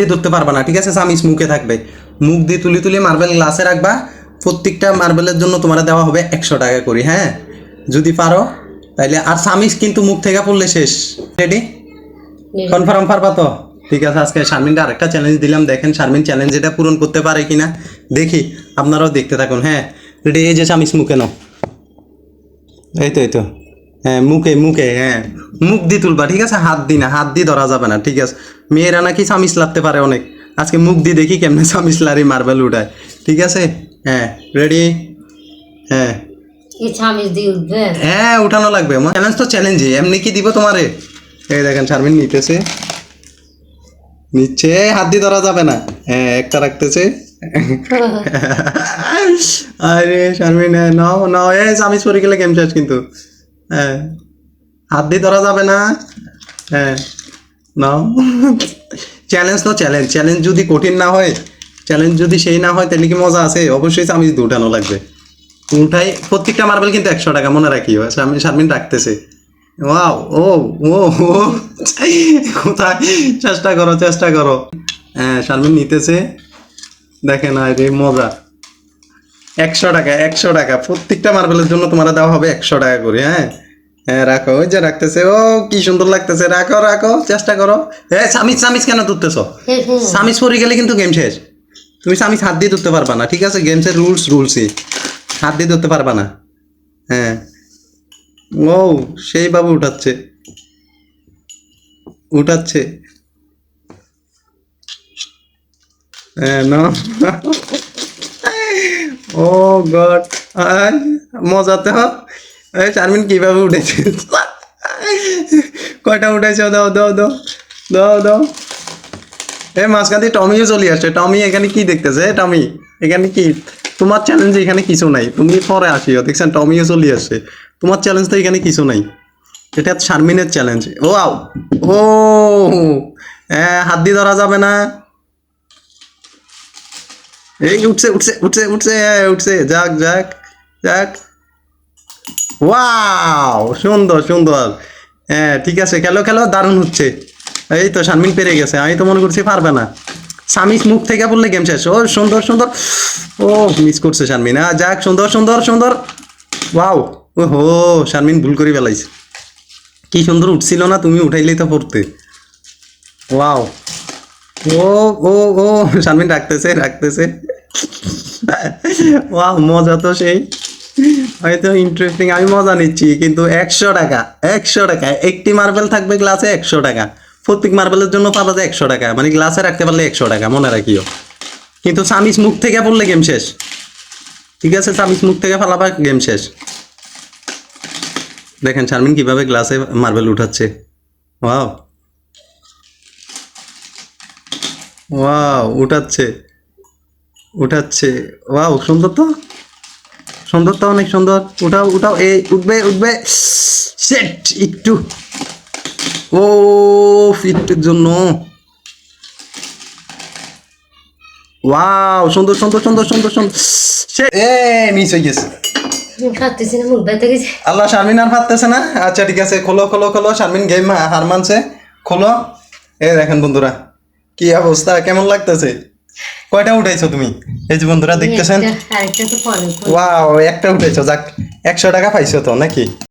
দিয়ে ধরতে পারবা না ঠিক আছে? চামিচ মুখে থাকবে। মুখ দিয়ে তুলি তুলি মার্বেল গ্লাসে রাখবা। প্রত্যেকটা মার্বেলের জন্য তোমার দেওয়া হবে একশো টাকা করে হ্যাঁ? যদি পারো তাইলে আর চামিচ কিন্তু মুখ থেকে পড়লে শেষ। রেডি কনফার্ম পারবা তো? ঠিক আছে আজকে শারমিনটা আরেকটা চ্যালেঞ্জ দিলাম। দেখেন শারমিন চ্যালেঞ্জ এটা পূরণ করতে পারে কিনা। দেখি আপনারাও দেখতে থাকুন হ্যাঁ? রেডি এই যে চামিচ মুখে নাও। এই তো এই তো। হ্যাঁ মুখে মুখে হ্যাঁ। মুখ দিয়ে তুলবা ঠিক আছে? হাত দি না হাত দিয়ে ধরা যাবে না ঠিক আছে? মেয়েরা নাকি চামিচ লাগতে পারে অনেক। আজকে মুখ দিয়ে দেখি কেমনে চামিচ লারি মার্বেল উঠায় ঠিক আছে? হ্যাঁ রেডি হ্যাঁ। হ্যাঁ উঠানো লাগবে। চ্যালেঞ্জ তো চ্যালেঞ্জই এমনি কি দিব তোমারে? এই দেখেন শারমিন নিতেছে। নিচ্ছে হাত দিয়ে ধরা যাবে না। হ্যাঁ একটা রাখতেছে। আরে শারমিন হ্যাঁ নাও নাও। এ চামিচ পরে গেলে গেম শেষ কিন্তু। হ্যাঁ। হাত দিয়ে ধরা যাবে না। হ্যাঁ। নাও। চ্যালেঞ্জ তো চ্যালেঞ্জ চ্যালেঞ্জ যদি কঠিন না হয় চ্যালেঞ্জ যদি সেই না হয়, তাহলে কি মজা আছে? অবশ্যই দিয়ে উঠানো লাগবে। উঠাই, প্রত্যেকটা মার্বেল কিন্তু একশো টাকা, মনে রাখি শারমিন শারমিন রাখতেছে ও ও ও। কোথায়? চেষ্টা করো চেষ্টা করো। হ্যাঁ শারমিন নিতেছে। দেখেন, আর, মজা। একশো টাকা একশো টাকা। প্রত্যেকটা মার্বেলের জন্য তোমার দেওয়া হবে একশো টাকা করে হ্যাঁ? হ্যাঁ রাখো ওই যে রাখতেছে। ও কি সুন্দর লাগতেছে। রাখো রাখো চেষ্টা করো। হ্যাঁ সামিজ সামিজ কেন তুলতেছো সামিজ পরে গেলে কিন্তু গেম শেষ। তুমি সামিজ হাত দিয়ে তুলতে পারবা না ঠিক আছে? গেমসের রুলস রুলসই হাত দিয়ে ধরতে পারবা না। হ্যাঁ। ও সেই বাবু উঠাচ্ছে। উঠাচ্ছে। হ্যাঁ না। Oh God. মজা তো। চারমিন কীভাবে উঠেছে? কয়টা উঠেছে? দাও দাও দাও দাও দাও। এ মাঝখান দিয়ে টমিও চলে আসছে টমি এখানে কি দেখতেছে? টমি, এখানে কি? তোমার চ্যালেঞ্জ এখানে কিছু নাই। তুমি পরে আসিও, দেখছেন টমিও চলে আসছে। তোমার চ্যালেঞ্জ তো এখানে কিছু নাই। এটা শারমিনের চ্যালেঞ্জ ও আও ও হ্যাঁ হাত দিয়ে ধরা যাবে না। এই, উঠছে উঠছে উঠছে উঠছে উঠছে। যাক যাক যাক। ওয়াও, সুন্দর সুন্দর। হ্যাঁ ঠিক আছে, খেলো খেলো, দারুণ হচ্ছে। এই তো শারমিন পেরে গেছে, আমি তো মনে করছি পারবে না। সামিস মুখ থেকে বললে গেম শেষ। ও, সুন্দর সুন্দর। ও মিস করছে শারমিন হ্যাঁ যাক, সুন্দর সুন্দর সুন্দর। ওয়াও ও হো শারমিন ভুল করে বেলাইছে কি সুন্দর উঠছিল না, তুমি উঠাইলেই তো পড়তে। ওয়াও। ও ও ও শারমিন রাখতেছে রাখতেছে। ওয়াও, মজা তো সেই। হয়তো ইন্টারেস্টিং আমি মজা নিচ্ছি, কিন্তু একশো টাকা একশো টাকা। একটি মার্বেল থাকবে গ্লাসে একশো টাকা। প্রত্যেক মার্বেলের জন্য পাওয়া যায় একশো টাকা। মানে গ্লাসে রাখতে পারলে একশো টাকা, মনে রাখিও। কিন্তু চামিচ মুখ থেকে পড়লে গেম শেষ। ঠিক আছে চামিচ মুখ থেকে ফালাবা গেম শেষ। দেখেন শারমিন কীভাবে গ্লাসে মার্বেল উঠাচ্ছে। ওয়াও। ওয়াও উঠাচ্ছে। উঠাচ্ছে। ওয়াও সুন্দর তো? সুন্দর তো অনেক সুন্দর। উঠাও উঠাও এই উঠবে উঠবে। সেট একটু। ও ফিটের জন্য। ওয়াও সুন্দর সুন্দর সুন্দর সুন্দর সুন্দর। Shit! এ মিস হয়ে গেছে। আল্লাহ শারমিন আর পারতেছে না? আচ্ছা ঠিক আছে খোলো খোলো খোলো। শারমিন গেম হার মানছে। খোলো। এ দেখেন বন্ধুরা। কি অবস্থা? কেমন লাগতেছে? কয়টা উঠাইছো তুমি? এই যে বন্ধুরা দেখতেছেন? ওয়াও একটা উঠাইছো। যাক একশো টাকা পাইছো তো নাকি?